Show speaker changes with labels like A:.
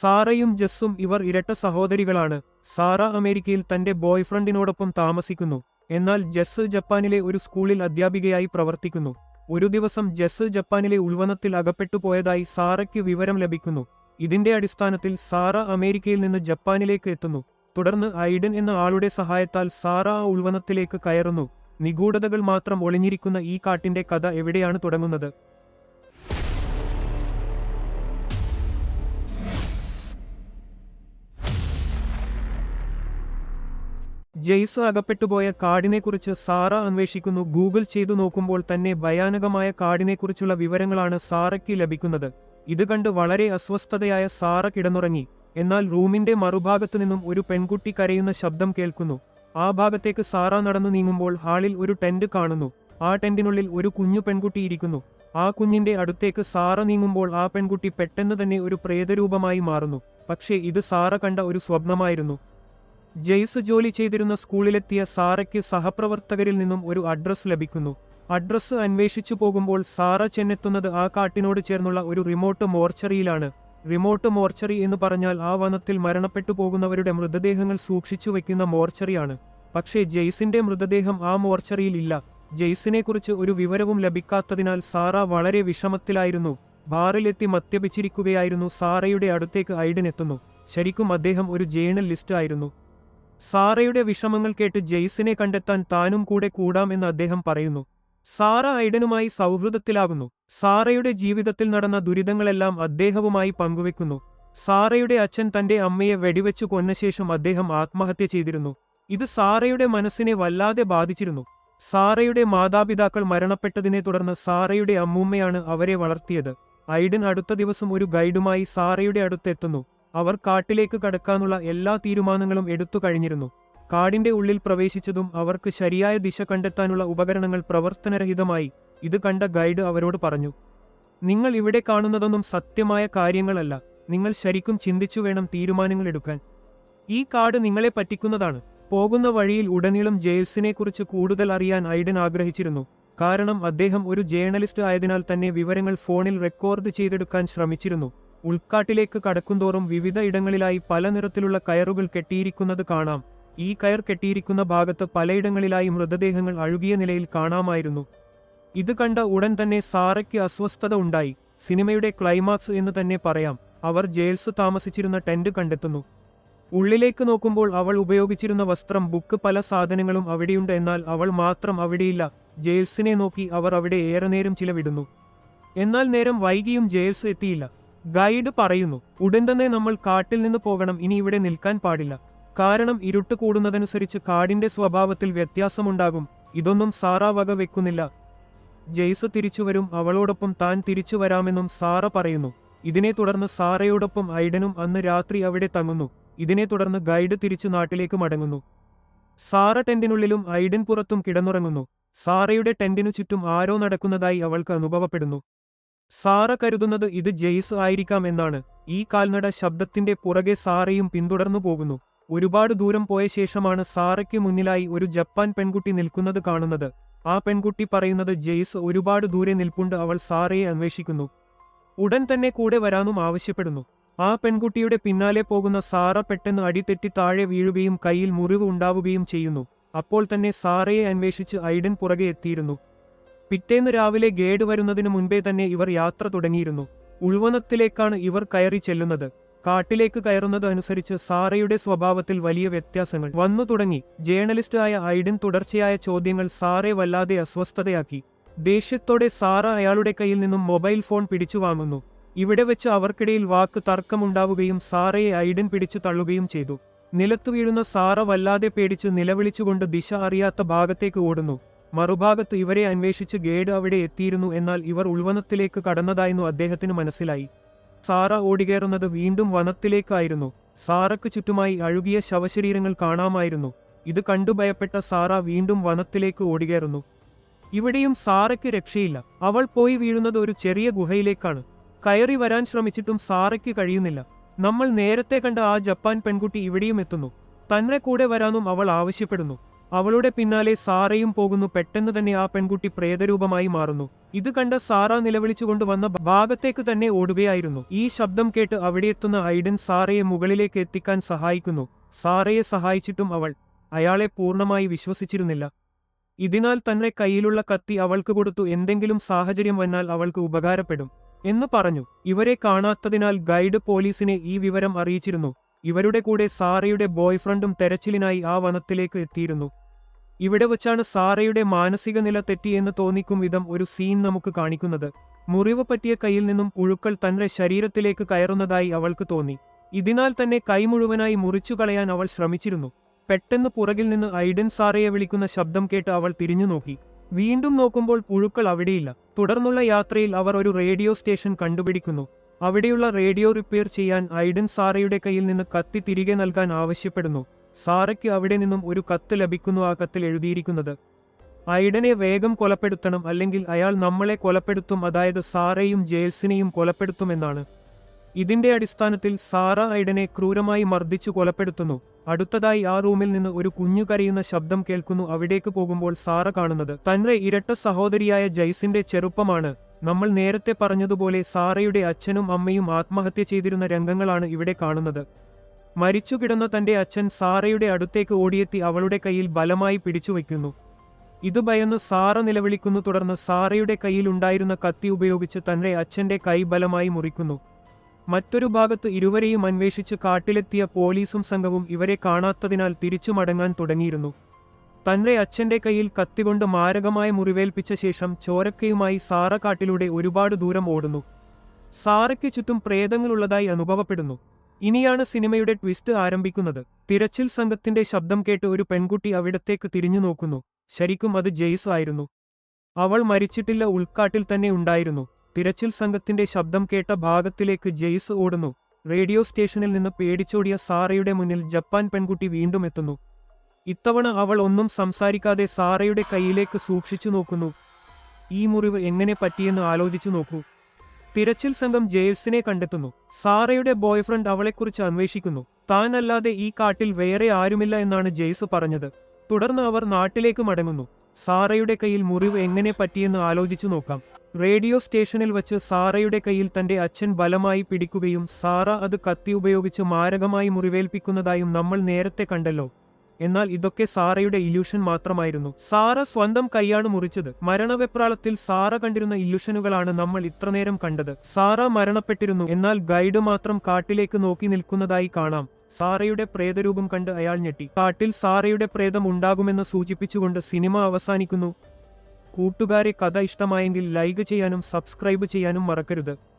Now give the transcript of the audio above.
A: സാറയും ജസ്സും ഇവർ ഇരട്ട സഹോദരികളാണ്. സാറ അമേരിക്കയിൽ തന്റെ ബോയ്ഫ്രണ്ടിനോടൊപ്പം താമസിക്കുന്നു. എന്നാൽ ജസ് ജപ്പാനിലെ ഒരു സ്കൂളിൽ അധ്യാപികയായി പ്രവർത്തിക്കുന്നു. ഒരു ദിവസം ജസ് ജപ്പാനിലെ ഉൾവനത്തിൽ അകപ്പെട്ടുപോയതായി സാറയ്ക്ക് വിവരം ലഭിക്കുന്നു. ഇതിന്റെ അടിസ്ഥാനത്തിൽ സാറ അമേരിക്കയിൽ നിന്ന് ജപ്പാനിലേക്ക് എത്തുന്നു. തുടർന്ന് ഐഡൻ എന്ന ആളുടെ സഹായത്താൽ സാറ ആ ഉൾവനത്തിലേക്ക് കയറുന്നു. നിഗൂഢതകൾ മാത്രം ഒളിഞ്ഞിരിക്കുന്ന ഈ കാട്ടിന്റെ കഥ എവിടെയാണ് തുടങ്ങുന്നത്? ജെയ്സ് അകപ്പെട്ടുപോയ കാടിനെക്കുറിച്ച് സാറ അന്വേഷിക്കുന്നു. ഗൂഗിൾ ചെയ്തു നോക്കുമ്പോൾ തന്നെ ഭയാനകമായ കാടിനെക്കുറിച്ചുള്ള വിവരങ്ങളാണ് സാറയ്ക്ക് ലഭിക്കുന്നത്. ഇത് കണ്ട് വളരെ അസ്വസ്ഥതയായ സാറ കിടന്നുറങ്ങി. എന്നാൽ റൂമിന്റെ മറുഭാഗത്തു നിന്നും ഒരു പെൺകുട്ടി കരയുന്ന ശബ്ദം കേൾക്കുന്നു. ആ ഭാഗത്തേക്ക് സാറ നടന്നു നീങ്ങുമ്പോൾ ഹാളിൽ ഒരു ടെന്റ് കാണുന്നു. ആ ടെന്റിനുള്ളിൽ ഒരു കുഞ്ഞു പെൺകുട്ടി ഇരിക്കുന്നു. ആ കുഞ്ഞിന്റെ അടുത്തേക്ക് സാറ നീങ്ങുമ്പോൾ ആ പെൺകുട്ടി പെട്ടെന്ന് തന്നെ ഒരു പ്രേതരൂപമായി മാറുന്നു. പക്ഷേ ഇത് സാറ കണ്ട ഒരു സ്വപ്നമായിരുന്നു. ജെയ്സ് ജോലി ചെയ്തിരുന്ന സ്കൂളിലെത്തിയ സാറയ്ക്ക് സഹപ്രവർത്തകരിൽ നിന്നും ഒരു അഡ്രസ് ലഭിക്കുന്നു. അഡ്രസ്സ് അന്വേഷിച്ചു പോകുമ്പോൾ സാറ ചെന്നെത്തുന്നത് ആ കാട്ടിനോട് ചേർന്നുള്ള ഒരു റിമോട്ട് മോർച്ചറിയിലാണ്. റിമോട്ട് മോർച്ചറി എന്ന് പറഞ്ഞാൽ ആ വനത്തിൽ മരണപ്പെട്ടു പോകുന്നവരുടെ മൃതദേഹങ്ങൾ സൂക്ഷിച്ചു വെക്കുന്ന മോർച്ചറിയാണ്. പക്ഷേ ജെയ്സിന്റെ മൃതദേഹം ആ മോർച്ചറിയിൽ ഇല്ല. ജെയ്സിനെക്കുറിച്ച് ഒരു വിവരവും ലഭിക്കാത്തതിനാൽ സാറ വളരെ വിഷമത്തിലായിരുന്നു. ബാറിലെത്തി മദ്യപിച്ചിരിക്കുകയായിരുന്നു. സാറയുടെ അടുത്തേക്ക് ഐഡൻ എത്തുന്നു. ശരിക്കും അദ്ദേഹം ഒരു ജേണലിസ്റ്റ് ആയിരുന്നു സാറയുടെ വിഷമങ്ങൾ കേട്ട് ജെയ്സിനെ കണ്ടെത്താൻ താനും കൂടെ കൂടാമെന്ന് അദ്ദേഹം പറയുന്നു. സാറ ഐഡനുമായി സൗഹൃദത്തിലാകുന്നു. സാറയുടെ ജീവിതത്തിൽ നടന്ന ദുരിതങ്ങളെല്ലാം അദ്ദേഹവുമായി പങ്കുവെക്കുന്നു. സാറയുടെ അച്ഛൻ തന്റെ അമ്മയെ വെടിവെച്ചു കൊന്ന ശേഷം അദ്ദേഹം ആത്മഹത്യ ചെയ്തിരുന്നു. ഇത് സാറയുടെ മനസ്സിനെ വല്ലാതെ ബാധിച്ചിരുന്നു. സാറയുടെ മാതാപിതാക്കൾ മരണപ്പെട്ടതിനെ തുടർന്ന് സാറയുടെ അമ്മൂമ്മയാണ് അവരെ വളർത്തിയത്. ഐഡൻ അടുത്ത ദിവസം ഒരു ഗൈഡുമായി സാറയുടെ അടുത്തെത്തുന്നു. അവർ കാട്ടിലേക്ക് കടക്കാനുള്ള എല്ലാ തീരുമാനങ്ങളും എടുത്തു കഴിഞ്ഞിരുന്നു. കാടിന്റെ ഉള്ളിൽ പ്രവേശിച്ചതും അവർക്ക് ശരിയായ ദിശ കണ്ടെത്താനുള്ള ഉപകരണങ്ങൾ പ്രവർത്തനരഹിതമായി ഇത് കണ്ട ഗൈഡ് അവരോട് പറഞ്ഞു നിങ്ങൾ ഇവിടെ കാണുന്നതൊന്നും സത്യമായ കാര്യങ്ങളല്ല. നിങ്ങൾ ശരിക്കും ചിന്തിച്ചു വേണം തീരുമാനങ്ങൾ എടുക്കാൻ. ഈ കാട് നിങ്ങളെ പറ്റിക്കുന്നതാണ്. പോകുന്ന വഴിയിൽ ഉടനീളം ജെയിൽസിനെക്കുറിച്ച് കൂടുതൽ അറിയാൻ ഐഡൻ ആഗ്രഹിച്ചിരുന്നു. കാരണം അദ്ദേഹം ഒരു ജേർണലിസ്റ്റ് ആയതിനാൽ തന്നെ വിവരങ്ങൾ ഫോണിൽ റെക്കോർഡ് ചെയ്തെടുക്കാൻ ശ്രമിച്ചിരുന്നു. ഉൾക്കാട്ടിലേക്ക് കടക്കുന്തോറും വിവിധ ഇടങ്ങളിലായി പല നിറത്തിലുള്ള കയറുകൾ കെട്ടിയിരിക്കുന്നത് കാണാം. ഈ കയർ കെട്ടിയിരിക്കുന്ന ഭാഗത്ത് പലയിടങ്ങളിലായി മൃതദേഹങ്ങൾ അഴുകിയ നിലയിൽ കാണാമായിരുന്നു. ഇത് കണ്ട ഉടൻ തന്നെ സാറയ്ക്ക് അസ്വസ്ഥത ഉണ്ടായി. സിനിമയുടെ ക്ലൈമാക്സ് എന്ന് തന്നെ പറയാം. അവർ ജയിൽസ് താമസിച്ചിരുന്ന ടെന്റ് കണ്ടെത്തുന്നു. ഉള്ളിലേക്ക് നോക്കുമ്പോൾ അവൾ ഉപയോഗിച്ചിരുന്ന വസ്ത്രം ബുക്ക് പല സാധനങ്ങളും അവിടെയുണ്ട്. എന്നാൽ അവൾ മാത്രം അവിടെയില്ല. ജയിൽസിനെ നോക്കി അവർ അവിടെ ഏറെ നേരം ചിലവിടുന്നു. എന്നാൽ നേരം വൈകിയും ജയിൽസ് എത്തിയില്ല. ഗൈഡ് പറയുന്നു ഉടൻ തന്നെ നമ്മൾ കാട്ടിൽ നിന്ന് പോകണം ഇനി ഇവിടെ നിൽക്കാൻ പാടില്ല. കാരണം ഇരുട്ട് കൂടുന്നതനുസരിച്ച് കാടിന്റെ സ്വഭാവത്തിൽ വ്യത്യാസമുണ്ടാകും. ഇതൊന്നും സാറ വക വെക്കുന്നില്ല. ജെയ്സ് തിരിച്ചുവരും അവളോടൊപ്പം താൻ തിരിച്ചു വരാമെന്നും സാറ പറയുന്നു. ഇതിനെ തുടർന്ന് സാറയോടൊപ്പം ഐഡനും അന്ന് രാത്രി അവിടെ തങ്ങുന്നു. ഇതിനെ തുടർന്ന് ഗൈഡ് തിരിച്ചു നാട്ടിലേക്ക് മടങ്ങുന്നു. സാറ ടെന്റിനുള്ളിലും ഐഡൻ പുറത്തും കിടന്നുറങ്ങുന്നു. സാറയുടെ ടെന്റിനു ചുറ്റും ആരോ നടക്കുന്നതായി അവൾക്ക് അനുഭവപ്പെടുന്നു. സാറ കരുതുന്നത് ഇത് ജെയ്സ് ആയിരിക്കാം എന്നാണ്. ഈ കാൽനട ശബ്ദത്തിന്റെ പുറകെ സാറയും പിന്തുടർന്നു പോകുന്നു. ഒരുപാട് ദൂരം പോയ ശേഷമാണ് സാറയ്ക്ക് മുന്നിലായി ഒരു ജപ്പാൻ പെൺകുട്ടി നിൽക്കുന്നത് കാണുന്നത്. ആ പെൺകുട്ടി പറയുന്നത് ജെയ്സ് ഒരുപാട് ദൂരെ നിൽപ്പുണ്ട് അവൾ സാറയെ അന്വേഷിക്കുന്നു. ഉടൻ തന്നെ കൂടെ വരാനും ആവശ്യപ്പെടുന്നു. ആ പെൺകുട്ടിയുടെ പിന്നാലെ പോകുന്ന സാറ പെട്ടെന്ന് അടിതെറ്റി താഴെ വീഴുകയും കയ്യിൽ മുറിവ് ഉണ്ടാവുകയും ചെയ്യുന്നു. അപ്പോൾ തന്നെ സാറയെ അന്വേഷിച്ച് ഐഡൻ പുറകെ എത്തിയിരുന്നു. പിറ്റേന്ന് രാവിലെ ഗേഡ് വരുന്നതിനു മുൻപേ തന്നെ ഇവർ യാത്ര തുടങ്ങിയിരുന്നു. ഉൾവനത്തിലേക്കാണ് ഇവർ കയറി ചെല്ലുന്നത്. കാട്ടിലേക്ക് കയറുന്നതനുസരിച്ച് സാറയുടെ സ്വഭാവത്തിൽ വലിയ വ്യത്യാസങ്ങൾ വന്നു തുടങ്ങി. ജേർണലിസ്റ്റായ ഐഡൻ തുടർച്ചയായ ചോദ്യങ്ങൾ സാറെ വല്ലാതെ അസ്വസ്ഥതയാക്കി. ദേഷ്യത്തോടെ സാറ അയാളുടെ കയ്യിൽ നിന്നും മൊബൈൽ ഫോൺ പിടിച്ചു വാങ്ങുന്നു. ഇവിടെ വെച്ച് അവർക്കിടയിൽ വാക്ക് തർക്കമുണ്ടാവുകയും സാറയെ ഐഡൻ പിടിച്ചു തള്ളുകയും ചെയ്തു. നിലത്തു വീഴുന്ന സാറ വല്ലാതെ പേടിച്ച് നിലവിളിച്ചുകൊണ്ട് ദിശ അറിയാത്ത ഭാഗത്തേക്ക് ഓടുന്നു. മറുഭാഗത്ത് ഇവരെ അന്വേഷിച്ച് ഗേഡ് അവിടെ എത്തിയിരുന്നു എന്നാൽ ഇവർ ഉൾവനത്തിലേക്ക് കടന്നതായിരുന്നു അദ്ദേഹത്തിന് മനസ്സിലായി. സാറ ഓടികേറുന്നത് വീണ്ടും വനത്തിലേക്കായിരുന്നു. സാറയ്ക്ക് ചുറ്റുമായി അഴുകിയ ശവശരീരങ്ങൾ കാണാമായിരുന്നു. ഇത് കണ്ടു ഭയപ്പെട്ട സാറ വീണ്ടും വനത്തിലേക്ക് ഓടികയറുന്നു. ഇവിടെയും സാറയ്ക്ക് രക്ഷയില്ല. അവൾ പോയി വീഴുന്നത് ഒരു ചെറിയ ഗുഹയിലേക്കാണ്. കയറി വരാൻ ശ്രമിച്ചിട്ടും സാറയ്ക്ക് കഴിയുന്നില്ല. നമ്മൾ നേരത്തെ കണ്ട ആ ജപ്പാൻ പെൺകുട്ടി ഇവിടെയും എത്തുന്നു. തന്നെ കൂടെ വരാനും അവൾ ആവശ്യപ്പെടുന്നു. അവളുടെ പിന്നാലെ സാറയും പോകുന്നു. പെട്ടെന്ന് തന്നെ ആ പെൺകുട്ടി പ്രേതരൂപമായി മാറുന്നു. ഇത് കണ്ട സാറ നിലവിളിച്ചുകൊണ്ട് വന്ന ഭാഗത്തേക്ക് തന്നെ ഓടുകയായിരുന്നു. ഈ ശബ്ദം കേട്ട് അവിടെ എത്തുന്ന ഐഡൻ സാറയെ മുകളിലേക്ക് എത്തിക്കാൻ സഹായിക്കുന്നു. സാറയെ സഹായിച്ചിട്ടും അവൾ അയാളെ പൂർണമായി വിശ്വസിച്ചിരുന്നില്ല. ഇതിനാൽ തന്നെ കയ്യിലുള്ള കത്തി അവൾക്ക് കൊടുത്തു. എന്തെങ്കിലും സാഹചര്യം വന്നാൽ അവൾക്ക് ഉപകാരപ്പെടും എന്ന് പറഞ്ഞു. ഇവരെ കാണാത്തതിനാൽ ഗൈഡ് പോലീസിനെ ഈ വിവരം അറിയിച്ചിരുന്നു. ഇവരുടെ കൂടെ സാറയുടെ ബോയ്ഫ്രണ്ടും തെരച്ചിലിനായി ആ വനത്തിലേക്ക് എത്തിയിരുന്നു. ഇവിടെ വച്ചാണ് സാറയുടെ മാനസിക നില തെറ്റിയെന്ന് തോന്നിക്കും വിധം ഒരു സീൻ നമുക്ക് കാണിക്കുന്നത്. മുറിവ് പറ്റിയ കയ്യിൽ നിന്നും പുഴുക്കൾ തന്റെ ശരീരത്തിലേക്ക് കയറുന്നതായി അവൾക്ക് തോന്നി. ഇതിനാൽ തന്നെ കൈ മുഴുവനായി മുറിച്ചു കളയാൻ അവൾ ശ്രമിച്ചിരുന്നു. പെട്ടെന്ന് പുറകിൽ നിന്ന് ഐഡൻ സാറയെ വിളിക്കുന്ന ശബ്ദം കേട്ട് അവൾ തിരിഞ്ഞു നോക്കി. വീണ്ടും നോക്കുമ്പോൾ പുഴുക്കൾ അവിടെയില്ല. തുടർന്നുള്ള യാത്രയിൽ അവർ ഒരു റേഡിയോ സ്റ്റേഷൻ കണ്ടുപിടിക്കുന്നു. അവിടെയുള്ള റേഡിയോ റിപ്പയർ ചെയ്യാൻ ഐഡൻ സാറയുടെ കയ്യിൽ നിന്ന് കത്തി തിരികെ നൽകാൻ ആവശ്യപ്പെടുന്നു. സാറയ്ക്ക് അവിടെ നിന്നും ഒരു കത്ത് ലഭിക്കുന്നു ആ കത്തിൽ എഴുതിയിരിക്കുന്നത്. ഐഡനെ വേഗം കൊലപ്പെടുത്തണം അല്ലെങ്കിൽ അയാൾ നമ്മളെ കൊലപ്പെടുത്തും അതായത് സാറയും ജെയിൽസിനെയും കൊലപ്പെടുത്തുമെന്നാണ്. ഇതിന്റെ അടിസ്ഥാനത്തിൽ സാറ ഐഡനെ ക്രൂരമായി മർദ്ദിച്ചു കൊലപ്പെടുത്തുന്നു. അടുത്തതായി ആ റൂമിൽ നിന്ന് ഒരു കുഞ്ഞു കരയുന്ന ശബ്ദം കേൾക്കുന്നു അവിടേക്ക് പോകുമ്പോൾ സാറ കാണുന്നത്. തന്റെ ഇരട്ട സഹോദരിയായ ജയ്സിന്റെ ചെറുപ്പമാണ്. നമ്മൾ നേരത്തെ പറഞ്ഞതുപോലെ സാറയുടെ അച്ഛനും അമ്മയും ആത്മഹത്യ ചെയ്തിരുന്ന രംഗങ്ങളാണ് ഇവിടെ കാണുന്നത്. മരിച്ചു കിടന്ന തന്റെ അച്ഛൻ സാറയുടെ അടുത്തേക്ക് ഓടിയെത്തി അവളുടെ കയ്യിൽ ബലമായി പിടിച്ചുവെക്കുന്നു ഇത് ഭയന്ന് സാറ നിലവിളിക്കുന്നു. തുടർന്ന് സാറയുടെ കയ്യിൽ ഉണ്ടായിരുന്ന കത്തി ഉപയോഗിച്ച് തന്റെ അച്ഛന്റെ കൈ ബലമായി മുറിക്കുന്നു. മറ്റൊരു ഭാഗത്ത് ഇരുവരെയും അന്വേഷിച്ച് കാട്ടിലെത്തിയ പോലീസും സംഘവും ഇവരെ കാണാത്തതിനാൽ തിരിച്ചു മടങ്ങാൻ തുടങ്ങിയിരുന്നു. തന്റെ അച്ഛന്റെ കയ്യിൽ കത്തികൊണ്ട് മാരകമായ മുറിവേൽപ്പിച്ച ശേഷം ചോരക്കയുമായി സാറ കാട്ടിലൂടെ ഒരുപാട് ദൂരം ഓടുന്നു. സാറയ്ക്ക് ചുറ്റും പ്രേതങ്ങളുള്ളതായി അനുഭവപ്പെടുന്നു. ഇനിയാണ് സിനിമയുടെ ട്വിസ്റ്റ് ആരംഭിക്കുന്നത്. തിരച്ചിൽ സംഘത്തിന്റെ ശബ്ദം കേട്ട് ഒരു പെൺകുട്ടി അവിടത്തേക്ക് തിരിഞ്ഞു നോക്കുന്നു. ശരിക്കും അത് ജെയ്സ് ആയിരുന്നു. അവൾ മരിച്ചിട്ടില്ല ഉൾക്കാട്ടിൽ തന്നെ ഉണ്ടായിരുന്നു. തിരച്ചിൽ സംഘത്തിന്റെ ശബ്ദം കേട്ട ഭാഗത്തിലേക്ക് ജെയ്സ് ഓടുന്നു. റേഡിയോ സ്റ്റേഷനിൽ നിന്ന് പേടിച്ചോടിയ സാറയുടെ മുന്നിൽ ജപ്പാൻ പെൺകുട്ടി വീണ്ടും എത്തുന്നു. ഇത്തവണ അവൾ ഒന്നും സംസാരിക്കാതെ സാറയുടെ കയ്യിലേക്ക് സൂക്ഷിച്ചു നോക്കുന്നു. ഈ മുറിവ് എങ്ങനെ പറ്റിയെന്ന് ആലോചിച്ചു നോക്കൂ. തിരച്ചിൽ സംഘം ജെയിൽസിനെ കണ്ടെത്തുന്നു. സാറയുടെ ബോയ്ഫ്രണ്ട് അവളെക്കുറിച്ച് അന്വേഷിക്കുന്നു. താനല്ലാതെ ഈ കാട്ടിൽ വേറെ ആരുമില്ല എന്നാണ് ജെയ്സ് പറഞ്ഞത്. തുടർന്ന് അവർ നാട്ടിലേക്ക് മടങ്ങുന്നു. സാറയുടെ കയ്യിൽ മുറിവ് എങ്ങനെ പറ്റിയെന്ന് ആലോചിച്ചു നോക്കാം. റേഡിയോ സ്റ്റേഷനിൽ വച്ച് സാറയുടെ കയ്യിൽ തന്റെ അച്ഛൻ ബലമായി പിടിക്കുകയും സാറ അത് കത്തി ഉപയോഗിച്ച് മാരകമായി മുറിവേൽപ്പിക്കുന്നതായും നമ്മൾ നേരത്തെ കണ്ടല്ലോ. എന്നാൽ ഇതൊക്കെ സാറയുടെ ഇല്യൂഷൻ മാത്രമായിരുന്നു. സാറ സ്വന്തം കൈയാണ് മുറിച്ചത്. മരണവെപ്രാളത്തിൽ സാറ കണ്ടിരുന്ന ഇല്യൂഷനുകളാണ് നമ്മൾ ഇത്രനേരം കണ്ടത്. സാറ മരണപ്പെട്ടിരുന്നു. എന്നാൽ ഗൈഡ് മാത്രം കാട്ടിലേക്ക് നോക്കി നിൽക്കുന്നതായി കാണാം. സാറയുടെ പ്രേതരൂപം കണ്ട് അയാൾ ഞെട്ടി. കാട്ടിൽ സാറയുടെ പ്രേതം ഉണ്ടാകുമെന്ന് സൂചിപ്പിച്ചുകൊണ്ട് സിനിമ അവസാനിക്കുന്നു. കൂട്ടുകാരെ കഥ ഇഷ്ടമായെങ്കിൽ ലൈക്ക് ചെയ്യാനും സബ്സ്ക്രൈബ് ചെയ്യാനും മറക്കരുത്.